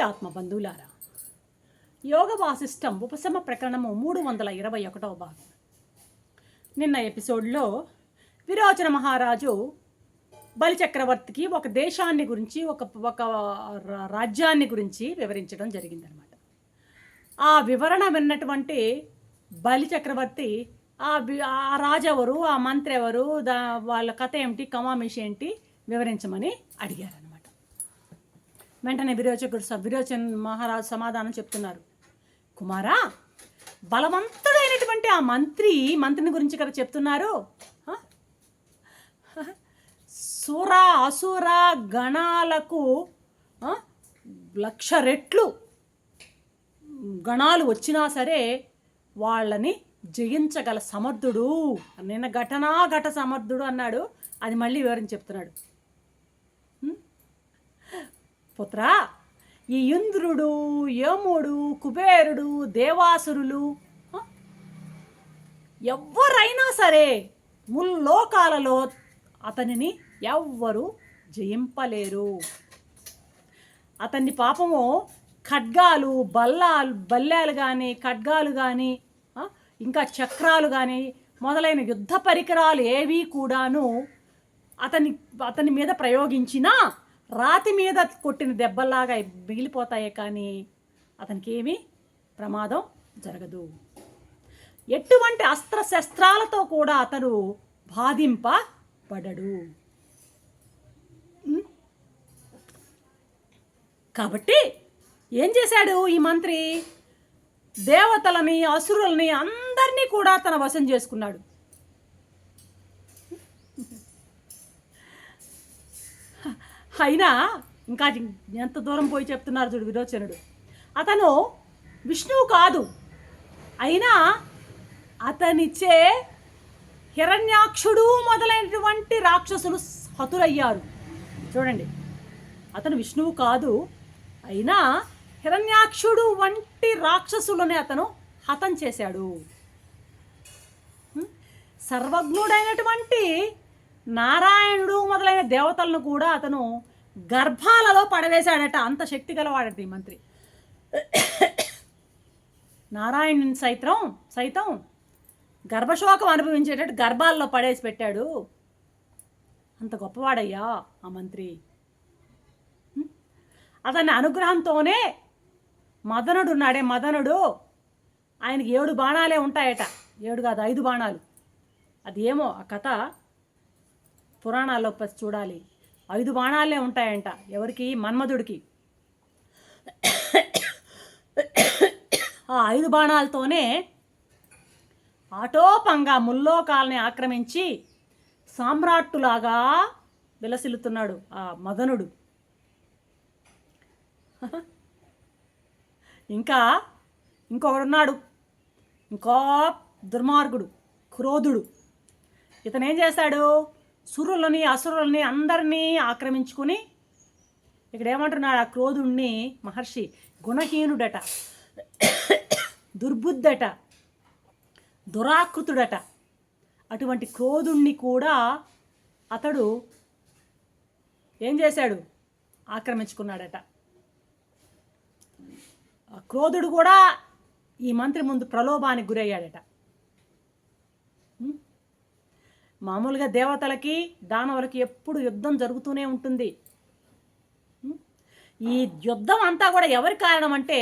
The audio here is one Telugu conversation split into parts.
ఆత్మబంధువులారా? యోగ వాసిష్టం ఉపశమ ప్రకరణము మూడు వందల ఇరవై ఒకటవ భాగం. నిన్న ఎపిసోడ్లో విరోచన మహారాజు బలిచక్రవర్తికి ఒక దేశాన్ని గురించి ఒక ఒక రా- రాజ్యాన్ని గురించి వివరించడం జరిగిందనమాట ఆ వివరణ విన్నటువంటి బలిచక్రవర్తి ఆ ఆ రాజెవరు ఆ మంత్రి ఎవరు దా వాళ్ళ కథ ఏమిటి కమామిషి ఏంటి వివరించమని అడిగారనమాట వెంటనే విరోచకుడు విరోచన్ మహారాజు సమాధానం చెప్తున్నారు. కుమారా బలవంతుడైనటువంటి ఆ మంత్రి మంత్రిని గురించి కదా చెప్తున్నారు? హ? సుర అసుర గణాలకు లక్ష రెట్లు గణాలు వచ్చినా సరే వాళ్ళని జయించగల సమర్థుడు. నిన్న ఘటనా ఘట సమర్థుడు అన్నాడు. అది మళ్ళీ వివరించి చెప్తున్నాడు. పుత్ర ఈ ఇంద్రుడు యముడు కుబేరుడు దేవాసురులు ఎవరైనా సరే ముల్లోకాలలో అతనిని ఎవ్వరు జయింపలేరు. అతన్ని పాపము ఖడ్గాలు బల్లాలు బల్లాలు కానీ ఖడ్గాలు కానీ ఇంకా చక్రాలు కానీ మొదలైన యుద్ధ పరికరాలు ఏవి కూడాను అతని అతని మీద ప్రయోగించినా రాతి మీద కొట్టిన దెబ్బల్లాగా మిగిలిపోతాయే కానీ అతనికి ఏమీ ప్రమాదం జరగదు. ఎటువంటి అస్త్రశస్త్రాలతో కూడా అతను బాధింపబడడు. కాబట్టి ఏం చేశాడు ఈ మంత్రి? దేవతలని అసురుల్ని అందరినీ కూడా తన వశం చేసుకున్నాడు. అయినా ఇంకా ఎంత దూరం పోయి చెప్తున్నారు చూడు విరోచనుడు. అతను విష్ణువు కాదు. అయినా అతనిచ్చే హిరణ్యాక్షుడు మొదలైనటువంటి రాక్షసులు హతులయ్యారు. చూడండి. అతను విష్ణువు కాదు. అయినా హిరణ్యాక్షుడు వంటి రాక్షసులని అతను హతం చేశాడు. సర్వజ్ఞుడైనటువంటి నారాయణుడు మొదలైన దేవతలను కూడా అతను గర్భాలలో పడవేశాడట. అంత శక్తి గలవాడట ఈ మంత్రి. నారాయణుని సైతం సైతం గర్భశోకం అనుభవించేటట్టు గర్భాల్లో పడేసి పెట్టాడు. అంత గొప్పవాడయ్యా ఆ మంత్రి. అతని అనుగ్రహంతోనే మదనుడు ఉన్నాడే. మదనుడు ఆయనకి ఏడు బాణాలే ఉంటాయట. ఏడు కాదు ఐదు బాణాలు. అది ఏమో ఆ కథ పురాణాల్లో చూడాలి. ఐదు బాణాలే ఉంటాయంట ఎవరికి? మన్మధుడికి. ఆ ఐదు బాణాలతోనే ఆటోపంగా ముల్లోకాల్ని ఆక్రమించి సామ్రాట్టులాగా విలసిల్లుతున్నాడు ఆ మదనుడు. ఇంకా ఇంకొకడున్నాడు. ఇంకో దుర్మార్గుడు క్రోధుడు. ఇతనేం చేశాడు? సురులని అసురులని అందరినీ ఆక్రమించుకుని ఇక్కడ ఏమంటున్నాడు ఆ క్రోధుణ్ణి మహర్షి? గుణహీనుడట దుర్బుద్ధట దురాకృతుడట. అటువంటి క్రోధుణ్ణి కూడా అతడు ఏం చేశాడు? ఆక్రమించుకున్నాడట. క్రోధుడు కూడా ఈ మంత్రి ముందు ప్రలోభానికి గురయ్యాడట. మామూలుగా దేవతలకి దానవులకి ఎప్పుడు యుద్ధం జరుగుతూనే ఉంటుంది. ఈ యుద్ధం అంతా కూడా ఎవరి కారణం అంటే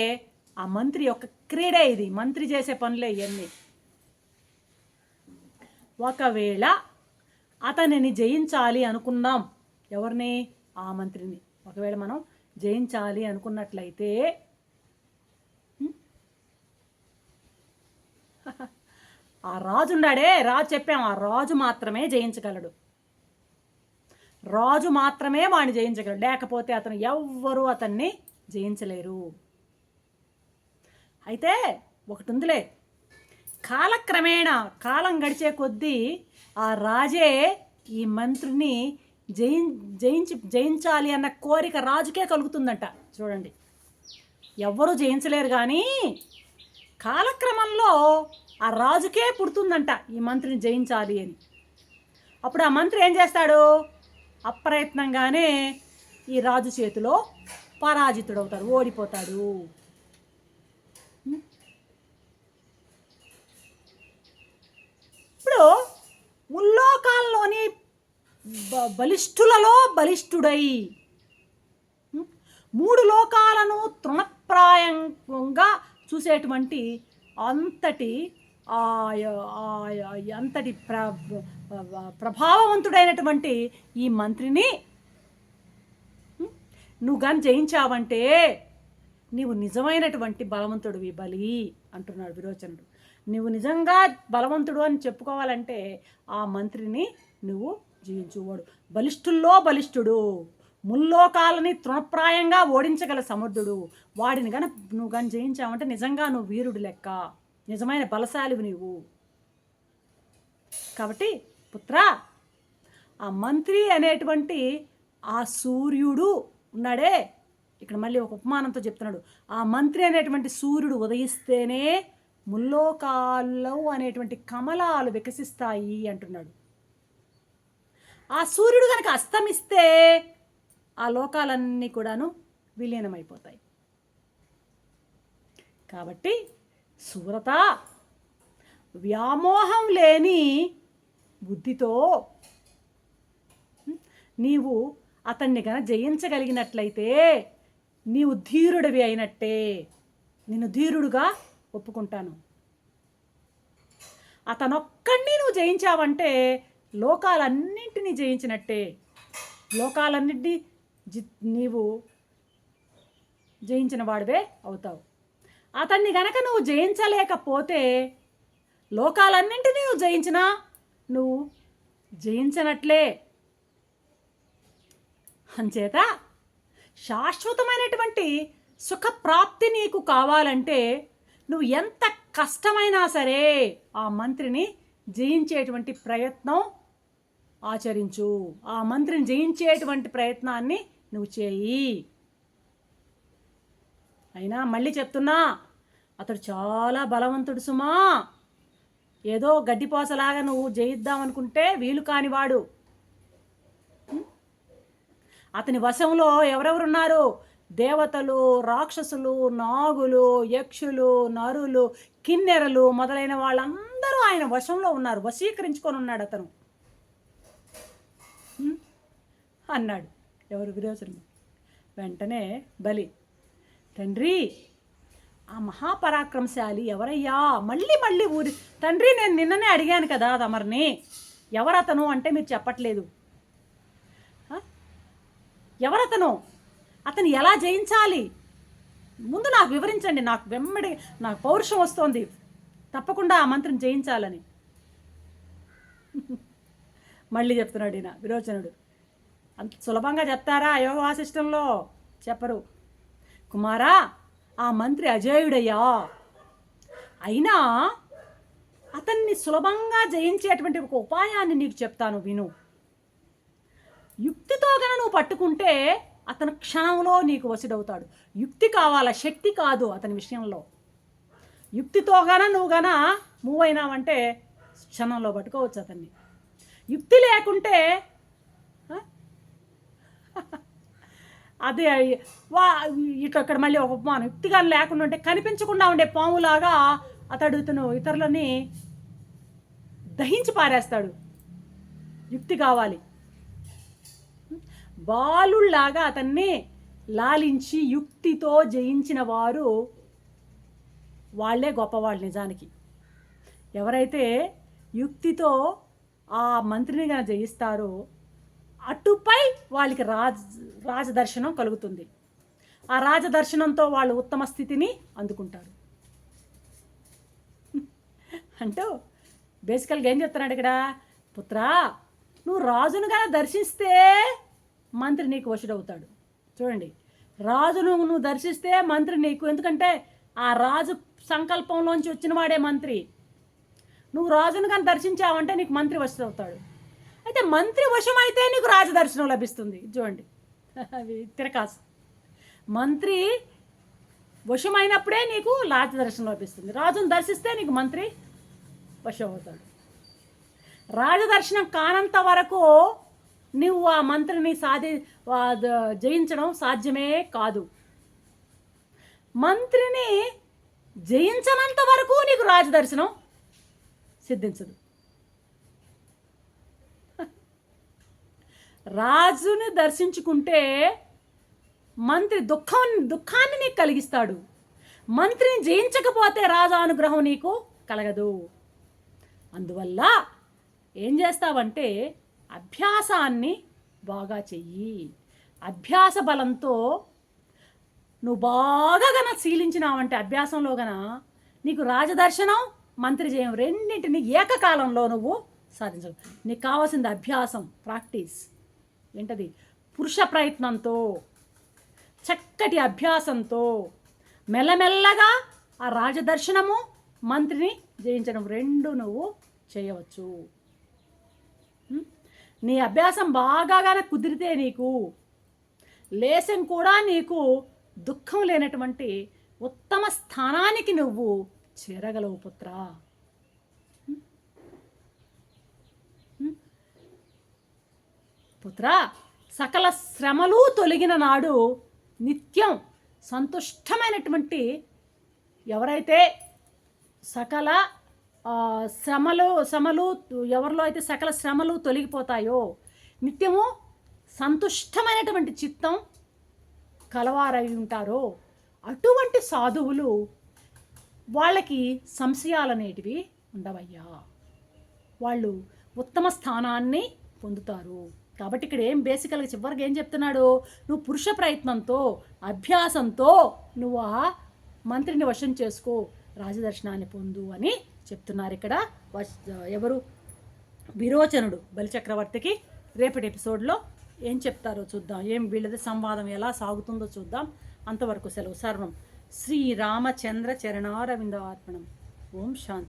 ఆ మంత్రి యొక్క క్రీడే ఇది. మంత్రి చేసే పనులే ఇవన్నీ ఒకవేళ అతనిని జయించాలి అనుకున్నాం ఎవరిని? ఆ మంత్రిని. ఒకవేళ మనం జయించాలి అనుకున్నట్లయితే ఆ రాజు ఉండాడే రాజు చెప్పాం ఆ రాజు మాత్రమే జయించగలడు. రాజు మాత్రమే వాడిని జయించగలడు. లేకపోతే అతను ఎవ్వరూ అతన్ని జయించలేరు. అయితే ఒకటి ఉందిలే. కాలక్రమేణా కాలం గడిచే కొద్దీ ఆ రాజే ఈ మంత్రిని జయి జయించి జయించాలి అన్న కోరిక రాజుకే కలుగుతుందంట. చూడండి. ఎవ్వరూ జయించలేరు కానీ కాలక్రమంలో ఆ రాజుకే పుడుతుందంట ఈ మంత్రిని జయించాలి అని. అప్పుడు ఆ మంత్రి ఏం చేస్తాడు? అప్రయత్నంగానే ఈ రాజు చేతిలో పరాజితుడవుతాడు ఓడిపోతాడు. ఇప్పుడు ముల్లోకాల్లోని బలిష్ఠులలో బలిష్ఠుడై మూడు లోకాలను తృణప్రాయంగా చూసేటువంటి అంతటి అంతటి ప్ర ప్రభావవంతుడైనటువంటి ఈ మంత్రిని నువ్వు కానీ జయించావంటే నీవు నిజమైనటువంటి బలవంతుడివి బలి అంటున్నాడు విరోచనుడు. నువ్వు నిజంగా బలవంతుడు అని చెప్పుకోవాలంటే ఆ మంత్రిని నువ్వు జయించువాడు. బలిష్ఠుల్లో బలిష్ఠుడు. ముల్లోకాలని తృణప్రాయంగా ఓడించగల సమర్థుడు. వాడిని గన నువ్వు కానీ జయించావంటే నిజంగా నువ్వు వీరుడు లెక్క. నిజమైన బలశాలివి నీవు. కాబట్టి పుత్రా ఆ మంత్రి అనేటువంటి ఆ సూర్యుడు ఉన్నాడే. ఇక్కడ మళ్ళీ ఒక ఉపమానంతో చెప్తున్నాడు. ఆ మంత్రి అనేటువంటి సూర్యుడు ఉదయిస్తేనే ముల్లోకాల్లో అనేటువంటి కమలాలు వికసిస్తాయి అంటున్నాడు. ఆ సూర్యుడు కనుక అస్తమిస్తే ఆ లోకాలన్నీ కూడాను విలీనమైపోతాయి. కాబట్టి సూరత వ్యామోహం లేని బుద్ధితో నీవు అతన్ని కనుక జయించగలిగినట్లయితే నీవు ధీరుడివి అయినట్టే. నేను ధీరుడుగా ఒప్పుకుంటాను. అతనొక్కడిని నువ్వు జయించావంటే లోకాలన్నింటినీ జయించినట్టే. లోకాలన్నింటినీ జి నీవు జయించిన వాడివే అవుతావు. అతన్ని గనక నువ్వు జయించలేకపోతే లోకాలన్నింటినీ నువ్వు జయించినా నువ్వు జయించనట్లే. అంచేత శాశ్వతమైనటువంటి సుఖప్రాప్తి నీకు కావాలంటే నువ్వు ఎంత కష్టమైనా సరే ఆ మంత్రిని జయించేటువంటి ప్రయత్నం ఆచరించు. ఆ మంత్రిని జయించేటువంటి ప్రయత్నాన్ని నువ్వు చేయి. అయినా మళ్ళీ చెప్తున్నా అతడు చాలా బలవంతుడు సుమా. ఏదో గడ్డిపోసలాగా నువ్వు జయిద్దామనుకుంటే వీలు కానివాడు. అతని వశంలో ఎవరెవరున్నారు? దేవతలు రాక్షసులు నాగులు యక్షులు నరులు కిన్నెరలు మొదలైన వాళ్ళందరూ ఆయన వశంలో ఉన్నారు. వశీకరించుకొని ఉన్నాడు అతను. అన్నాడు. ఎవరు విరోచనుడు వెంటనే బలి. తండ్రి ఆ మహాపరాక్రమశాలి ఎవరయ్యా? మళ్ళీ మళ్ళీ ఊరి తండ్రి నేను నిన్ననే అడిగాను కదా తమరిని. ఎవరతను అంటే మీరు చెప్పట్లేదు. ఎవరతను? అతను ఎలా జయించాలి? ముందు నాకు వివరించండి. నాకు వెమ్మడి నాకు పౌరుషం వస్తోంది. తప్పకుండా ఆ మంత్రిని జయించాలని. మళ్ళీ చెప్తున్నాడు ఈయన విరోచనుడు. అంత సులభంగా చెప్తారా యోగ వాసిష్టంలో చెప్పరు. కుమారా ఆ మంత్రి అజేయుడయ్యా. అయినా అతన్ని సులభంగా జయించేటువంటి ఒక ఉపాయాన్ని నీకు చెప్తాను విను. యుక్తితో గన నువ్వు పట్టుకుంటే అతను క్షణంలో నీకు వసుడవుతాడు యుక్తి కావాల శక్తి కాదు అతని విషయంలో. యుక్తితో గన నువ్వు గన మూవ్ అయినావంటే క్షణంలో పట్టుకోవచ్చు అతన్ని. యుక్తి లేకుంటే అదే వా ఇట్లా ఇక్కడ మళ్ళీ ఒక ఉపమానం యుక్తిగా లేకుండా ఉంటే కనిపించకుండా ఉండే పాములాగా అతడు ఇతను ఇతరులని దహించి పారేస్తాడు. యుక్తి కావాలి. బాలుళ్ళాగా అతన్ని లాలించి యుక్తితో జయించిన వారు వాళ్ళే గొప్పవాళ్ళు నిజానికి. ఎవరైతే యుక్తితో ఆ మంత్రిని కనుక జయిస్తారో అటుపై వాళ్ళకి రాజ రాజదర్శనం కలుగుతుంది. ఆ రాజదర్శనంతో వాళ్ళు ఉత్తమ స్థితిని అందుకుంటారు. అంటూ బేసికల్గా ఏం చెప్తున్నాడు ఇక్కడ? పుత్రా నువ్వు రాజును దర్శిస్తే మంత్రి నీకు వశుడవుతాడు. చూడండి. రాజును నువ్వు దర్శిస్తే మంత్రి నీకు. ఎందుకంటే ఆ రాజు సంకల్పంలోంచి వచ్చిన వాడే మంత్రి. నువ్వు రాజును కానీ దర్శించావంటే నీకు మంత్రి వశుడవుతాడు. అయితే మంత్రి వశం అయితే నీకు రాజదర్శనం లభిస్తుంది. చూడండి. అవి తిరకాసు. మంత్రి వశమైనప్పుడే నీకు రాజదర్శనం లభిస్తుంది. రాజును దర్శిస్తే నీకు మంత్రి వశం అవుతాడు రాజదర్శనం కానంత వరకు నువ్వు ఆ మంత్రిని సాధి జయించడం సాధ్యమే కాదు. మంత్రిని జయించనంత వరకు నీకు రాజదర్శనం సిద్ధించదు. రాజుని దర్శించుకుంటే మంత్రి దుఃఖం దుఃఖాన్ని నీకు కలిగిస్తాడు. మంత్రిని జయించకపోతే రాజు అనుగ్రహం నీకు కలగదు. అందువల్ల ఏం చేస్తావంటే అభ్యాసాన్ని బాగా చెయ్యి. అభ్యాస బలంతో నువ్వు బాగా గన శీలించినావంటే అభ్యాసంలో గన నీకు రాజదర్శనం మంత్రి జయం రెండింటిని ఏకకాలంలో నువ్వు సాధించవు నీకు కావాల్సింది అభ్యాసం ప్రాక్టీస్. ఏంటది? పురుష ప్రయత్నంతో చక్కటి అభ్యాసంతో మెల్లమెల్లగా ఆ రాజదర్శనము మంత్రిని జయించడం రెండు నువ్వు చేయవచ్చు. నీ అభ్యాసం బాగాగానే కుదిరితే నీకు లేసం కూడా నీకు దుఃఖం లేనటువంటి ఉత్తమ స్థానానికి నువ్వు చేరగలవు పుత్రా. పుత్ర సకల శ్రమలు తొలగిన నాడు నిత్యం సంతుష్టమైనటువంటి ఎవరైతే సకల శ్రమలు శ్రమలు ఎవరిలో అయితే సకల శ్రమలు తొలగిపోతాయో నిత్యము సంతుష్టమైనటువంటి చిత్తం కలవారై ఉంటారో అటువంటి సాధువులు వాళ్ళకి సంశయాలు అనేటివి ఉండవయ్యా. వాళ్ళు ఉత్తమ స్థానాన్ని పొందుతారు. కాబట్టి ఇక్కడ ఏం బేసికల్గా చివరికి ఏం చెప్తున్నాడు? నువ్వు పురుష ప్రయత్నంతో అభ్యాసంతో నువ్వు ఆ మంత్రిని వశం చేసుకో రాజదర్శనాన్ని పొందు అని చెప్తున్నారు ఇక్కడ. వశ- ఎవరు? విరోచనుడు బలిచక్రవర్తికి రేపటి ఎపిసోడ్లో ఏం చెప్తారో చూద్దాం. ఏం వీళ్ళది సంవాదం ఎలా సాగుతుందో చూద్దాం. అంతవరకు సెలవు. సర్వం. శ్రీరామచంద్ర చరణారవిందార్పణం. ఓం శాంతి.